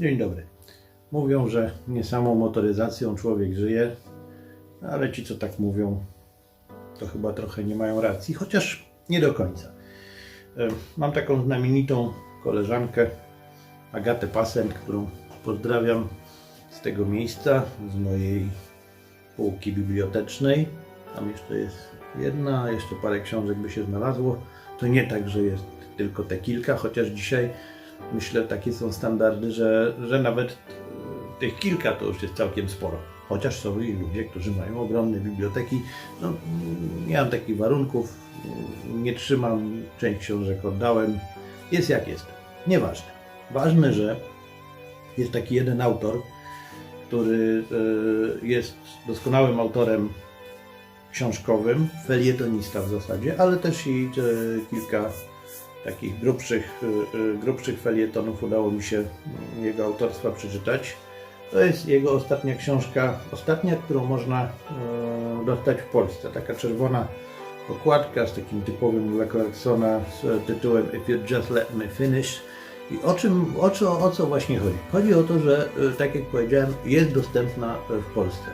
Dzień dobry. Mówią, że nie samą motoryzacją człowiek żyje, ale ci, co tak mówią, to chyba trochę nie mają racji, chociaż nie do końca. E, Mam taką znamienitą koleżankę, Agatę Pasent, którą pozdrawiam z tego miejsca, z mojej półki bibliotecznej. Tam jeszcze jest jedna, jeszcze parę książek by się znalazło. To nie tak, że jest tylko te kilka, chociaż dzisiaj myślę, takie są standardy, że, że nawet e, tych kilka to już jest całkiem sporo. Chociaż są i ludzie, którzy mają ogromne biblioteki. No, nie mam takich warunków, nie trzymam, część książek oddałem. Jest jak jest. Nieważne. Ważne, że jest taki jeden autor, który e, jest doskonałym autorem książkowym, felietonista w zasadzie, ale też i e, kilka takich grubszych, e, e, grubszych felietonów udało mi się jego autorstwa przeczytać. To jest jego ostatnia książka, ostatnia, którą można e, dostać w Polsce. Taka czerwona okładka z takim typowym dla Clarksona z tytułem If You Just Let Me Finish. I o czym, o co, o co właśnie chodzi? Chodzi o to, że tak jak powiedziałem, jest dostępna w Polsce.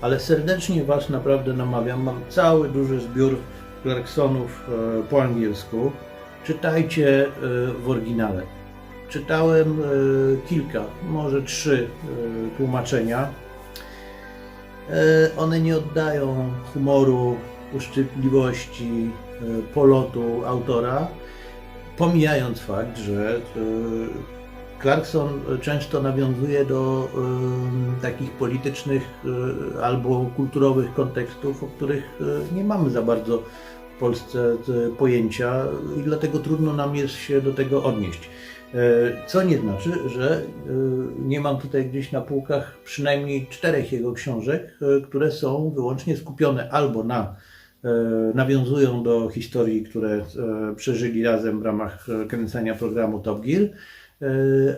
Ale serdecznie Was naprawdę namawiam. Mam cały duży zbiór Clarksonów po angielsku. Czytajcie e, w oryginale. Czytałem e, kilka, może trzy e, tłumaczenia. One nie oddają humoru, uszczypliwości, polotu autora, pomijając fakt, że Clarkson często nawiązuje do takich politycznych albo kulturowych kontekstów, o których nie mamy za bardzo w Polsce e, pojęcia i dlatego trudno nam jest się do tego odnieść. E, Co nie znaczy, że e, nie mam tutaj gdzieś na półkach przynajmniej czterech jego książek, które są wyłącznie skupione albo na nawiązują do historii, które przeżyli razem w ramach kręcenia programu Top Gear,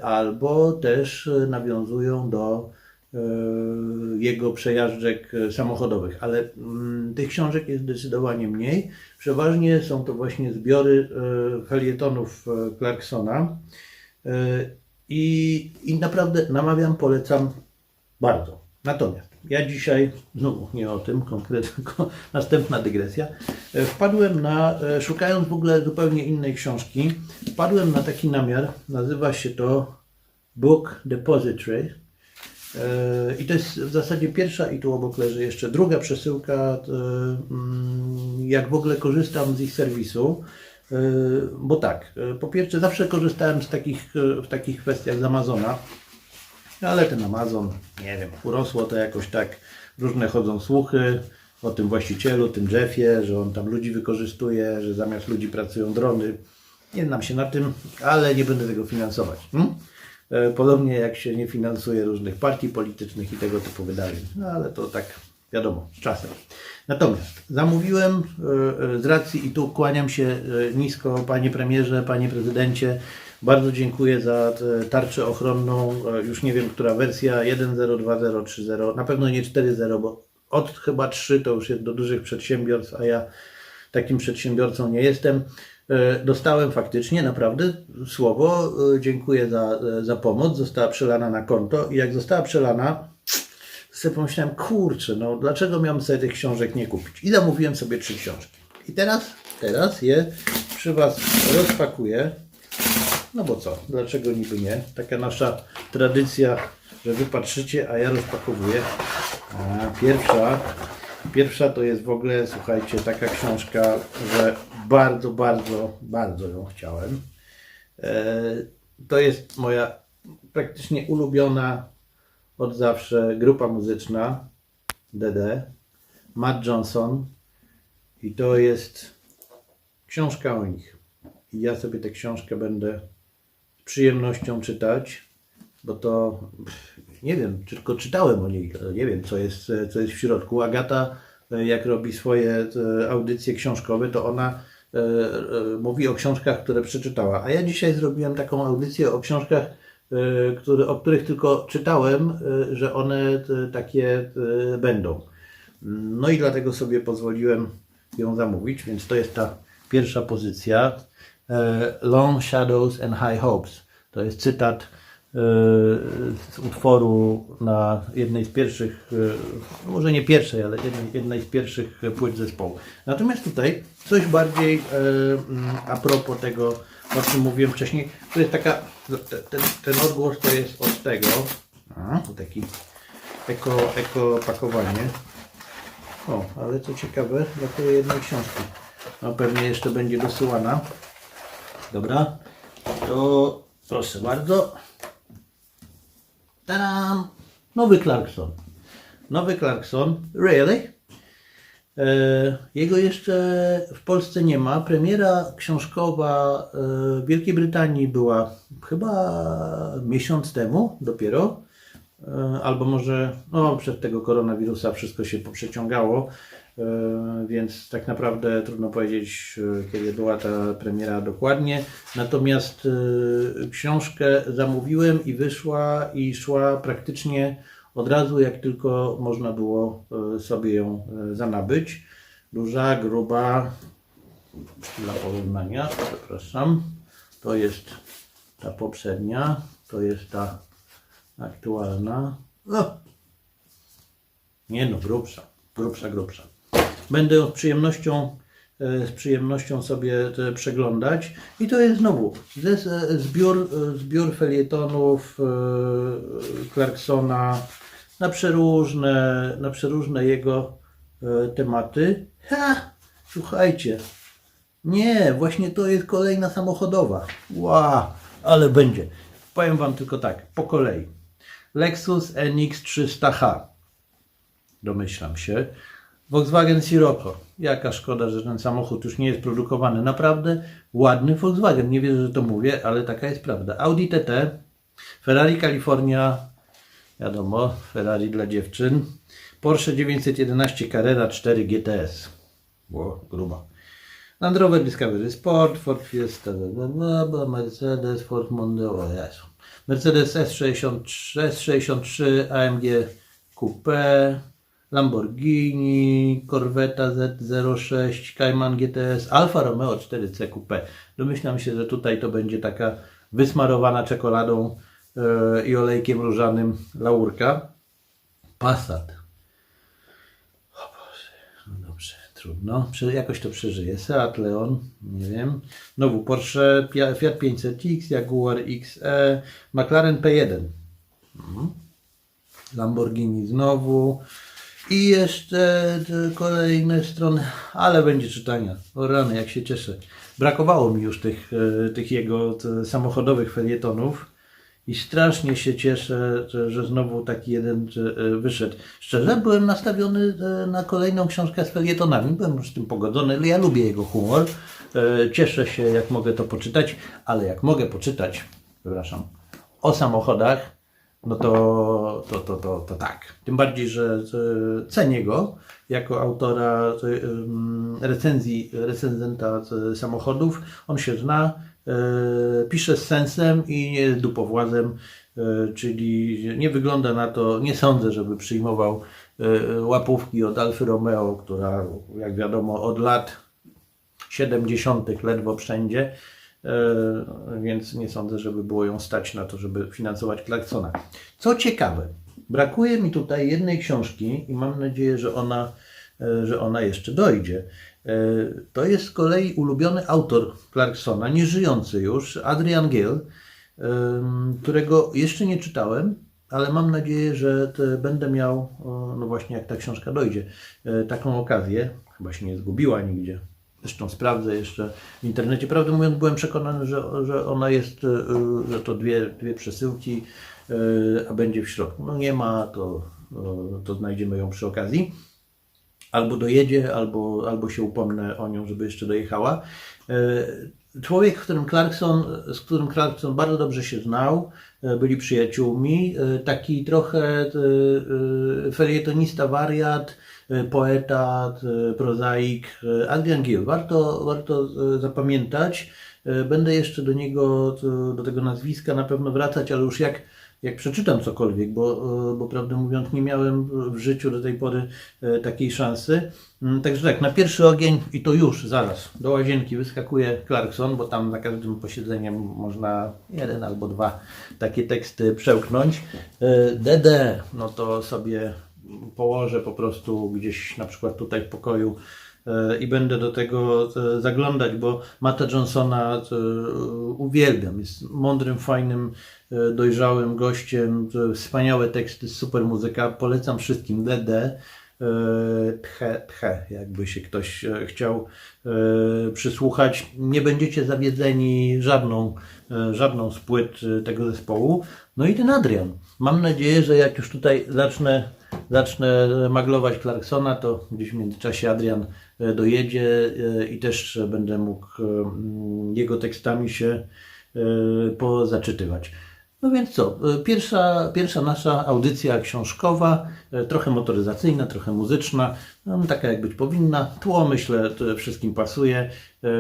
albo też nawiązują do jego przejażdżek e, samochodowych, ale mm, tych książek jest zdecydowanie mniej. Przeważnie są to właśnie zbiory e, felietonów e, Clarksona e, i, i naprawdę namawiam, polecam bardzo. Natomiast ja dzisiaj, znowu nie o tym konkretnie, następna dygresja, e, wpadłem na, e, szukając w ogóle zupełnie innej książki, wpadłem na taki namiar, nazywa się to Book Depository. E, I to jest w zasadzie pierwsza i tu obok leży jeszcze druga przesyłka, e, mm, jak w ogóle korzystam z ich serwisu. E, Bo tak, po pierwsze zawsze korzystałem z takich, w takich kwestiach z Amazona, ale ten Amazon, nie wiem, urosło to jakoś tak, różne chodzą słuchy o tym właścicielu, tym Jeffie, że on tam ludzi wykorzystuje, że zamiast ludzi pracują drony. Nie znam się na tym, ale nie będę tego finansować. Hmm? E, Podobnie jak się nie finansuje różnych partii politycznych i tego typu wydarzeń. No ale to tak wiadomo, z czasem. Natomiast zamówiłem e, e, z racji i tu kłaniam się nisko panie premierze, panie prezydencie. Bardzo dziękuję za tarczę ochronną. Już nie wiem, która wersja 1.0, 2.0, 3.0. Na pewno nie 4.0, bo od chyba 3 to już jest do dużych przedsiębiorstw, a ja takim przedsiębiorcą nie jestem. E, Dostałem faktycznie, naprawdę słowo. e, Dziękuję za, e, za pomoc. Została przelana na konto i jak została przelana, sobie pomyślałem, kurczę, no dlaczego miałem sobie tych książek nie kupić? I zamówiłem sobie trzy książki. I teraz, teraz je przy Was rozpakuję. No bo co, dlaczego niby nie? Taka nasza tradycja, że Wy patrzycie, a ja rozpakowuję. A pierwsza, pierwsza to jest w ogóle, słuchajcie, taka książka, że bardzo, bardzo, bardzo ją chciałem. E, To jest moja praktycznie ulubiona od zawsze grupa muzyczna DD, Matt Johnson i to jest książka o nich. I ja sobie tę książkę będę z przyjemnością czytać, bo to nie wiem, tylko czytałem o niej, nie wiem, co jest, co jest w środku. Agata, e, jak robi swoje e, audycje książkowe, to ona mówi o książkach, które przeczytała. A ja dzisiaj zrobiłem taką audycję o książkach, e, które, o których tylko czytałem, e, że one e, takie e, będą. No i dlatego sobie pozwoliłem ją zamówić, więc to jest ta pierwsza pozycja. E, Long Shadows and High Hopes. To jest cytat z utworu na jednej z pierwszych, e, może nie pierwszej, ale jednej, jednej z pierwszych płyt zespołu. Natomiast tutaj coś bardziej e, mm, a propos tego, o czym mówiłem wcześniej, to jest taka, ten, ten odgłos to jest od tego, a, taki eko, eko pakowanie. O, ale co ciekawe, brakuje jednej książki. No pewnie jeszcze będzie dosyłana. Dobra, to proszę bardzo. Tadam! Nowy Clarkson. Nowy Clarkson. Really? E, Jego jeszcze w Polsce nie ma. Premiera książkowa e, w Wielkiej Brytanii była chyba miesiąc temu dopiero. E, Albo może no, przed tego koronawirusa wszystko się poprzeciągało, więc tak naprawdę trudno powiedzieć, e, kiedy była ta premiera dokładnie. Natomiast e, książkę zamówiłem i wyszła i szła praktycznie od razu, jak tylko można było e, sobie ją e, zanabyć. Duża, gruba, dla porównania, przepraszam, to jest ta poprzednia, to jest ta aktualna. No. Nie no, grubsza, grubsza, grubsza. Będę z przyjemnością, e, z przyjemnością sobie przeglądać. I to jest znowu zbiór, e, zbiór felietonów e, Clarksona na przeróżne, na przeróżne jego tematy. Ha! Słuchajcie, nie, właśnie to jest kolejna samochodowa. Ła, ale będzie. Powiem Wam tylko tak, po kolei. Lexus NX 300H. Domyślam się. Volkswagen Sirocco. Jaka szkoda, że ten samochód już nie jest produkowany. Naprawdę ładny Volkswagen. Nie wierzę, że to mówię, ale taka jest prawda. Audi TT, Ferrari California, wiadomo, Ferrari dla dziewczyn. Porsche 911 Carrera 4 GTS. Było gruba. Land Rover Discovery Sport, Ford Fiesta, Mercedes, Ford Mondeo, Jezu. Mercedes S63, S63, AMG Coupe, Lamborghini, Corvetta Z06, Cayman GTS, Alfa Romeo 4C Coupe. Domyślam się, że tutaj to będzie taka wysmarowana czekoladą e, i olejkiem różanym laurka. Passat. No dobrze, trudno. Jakoś to przeżyje. Seat Leon, nie wiem. Znowu Porsche, Fiat 500X, Jaguar XE, McLaren P1. Mhm. Lamborghini znowu. I jeszcze kolejne strony, ale będzie czytania. O rany, jak się cieszę. Brakowało mi już tych, e, tych jego samochodowych felietonów. I strasznie się cieszę, że, znowu taki jeden e, wyszedł. Szczerze, byłem nastawiony e, na kolejną książkę z felietonami. Byłem już z tym pogodzony, ale ja lubię jego humor. Cieszę się, jak mogę to poczytać, ale jak mogę poczytać, przepraszam, o samochodach, no to, to, to, to, to tak. Tym bardziej, że cenię go jako autora e, em, recenzji, recenzenta samochodów. On się zna, e, pisze z sensem i nie jest dupowłazem, czyli nie wygląda na to, nie sądzę, żeby przyjmował łapówki od Alfy Romeo, która jak wiadomo od lat 70. ledwo wszędzie, więc nie sądzę, żeby było ją stać na to, żeby finansować Clarksona. Co ciekawe, brakuje mi tutaj jednej książki i mam nadzieję, że ona, e, że ona jeszcze dojdzie. E, To jest z kolei ulubiony autor Clarksona, nieżyjący już, Adrian Gill, którego jeszcze nie czytałem, ale mam nadzieję, że będę miał, no właśnie jak ta książka dojdzie, e, taką okazję. Chyba się nie zgubiła nigdzie. Zresztą sprawdzę jeszcze w internecie. Prawdę mówiąc, byłem przekonany, że, że ona jest, e, że to dwie, dwie przesyłki, e, a będzie w środku. No nie ma, to, e, to znajdziemy ją przy okazji. Albo dojedzie, albo, albo się upomnę o nią, żeby jeszcze dojechała. Człowiek, którym Clarkson, z którym Clarkson bardzo dobrze się znał, e, byli przyjaciółmi, e, taki trochę e, felietonista, wariat, poeta, prozaik, Adrian Gill. Warto, warto zapamiętać. Będę jeszcze do niego, do tego nazwiska na pewno wracać, ale już jak, jak przeczytam cokolwiek, bo, e, bo prawdę mówiąc nie miałem w życiu do tej pory e, takiej szansy. Mm, Także tak, na pierwszy ogień i to już zaraz do łazienki wyskakuje Clarkson, bo tam na każdym posiedzeniem można jeden albo dwa takie teksty przełknąć. E, DD, no to sobie położę po prostu gdzieś na przykład tutaj w pokoju e, i będę do tego e, zaglądać, bo Matta Johnsona e, uwielbiam. Jest mądrym, fajnym, e, dojrzałym gościem. e, Wspaniałe teksty, super muzyka. Polecam wszystkim. DD. e, Tche, tche, jakby się ktoś e, chciał e, przysłuchać. Nie będziecie zawiedzeni żadną, e, żadną z płyt e, tego zespołu. No i ten Adrian. Mam nadzieję, że jak już tutaj zacznę, zacznę maglować Clarksona, to gdzieś w międzyczasie Adrian e, dojedzie e, i też będę mógł e, jego tekstami się e, pozaczytywać. No więc co, e, pierwsza, pierwsza nasza audycja książkowa, e, trochę motoryzacyjna, trochę muzyczna, no, taka jak być powinna. Tło myślę wszystkim pasuje. E,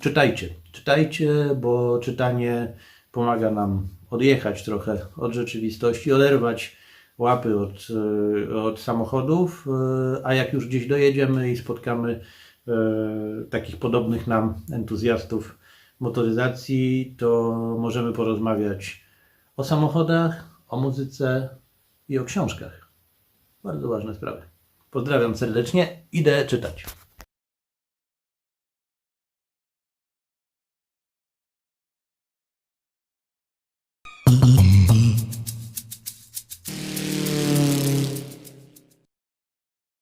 Czytajcie, czytajcie, bo czytanie pomaga nam odjechać trochę od rzeczywistości, oderwać łapy od, e, od samochodów, e, a jak już gdzieś dojedziemy i spotkamy e, takich podobnych nam entuzjastów motoryzacji, to możemy porozmawiać o samochodach, o muzyce i o książkach. Bardzo ważne sprawy. Pozdrawiam serdecznie, idę czytać.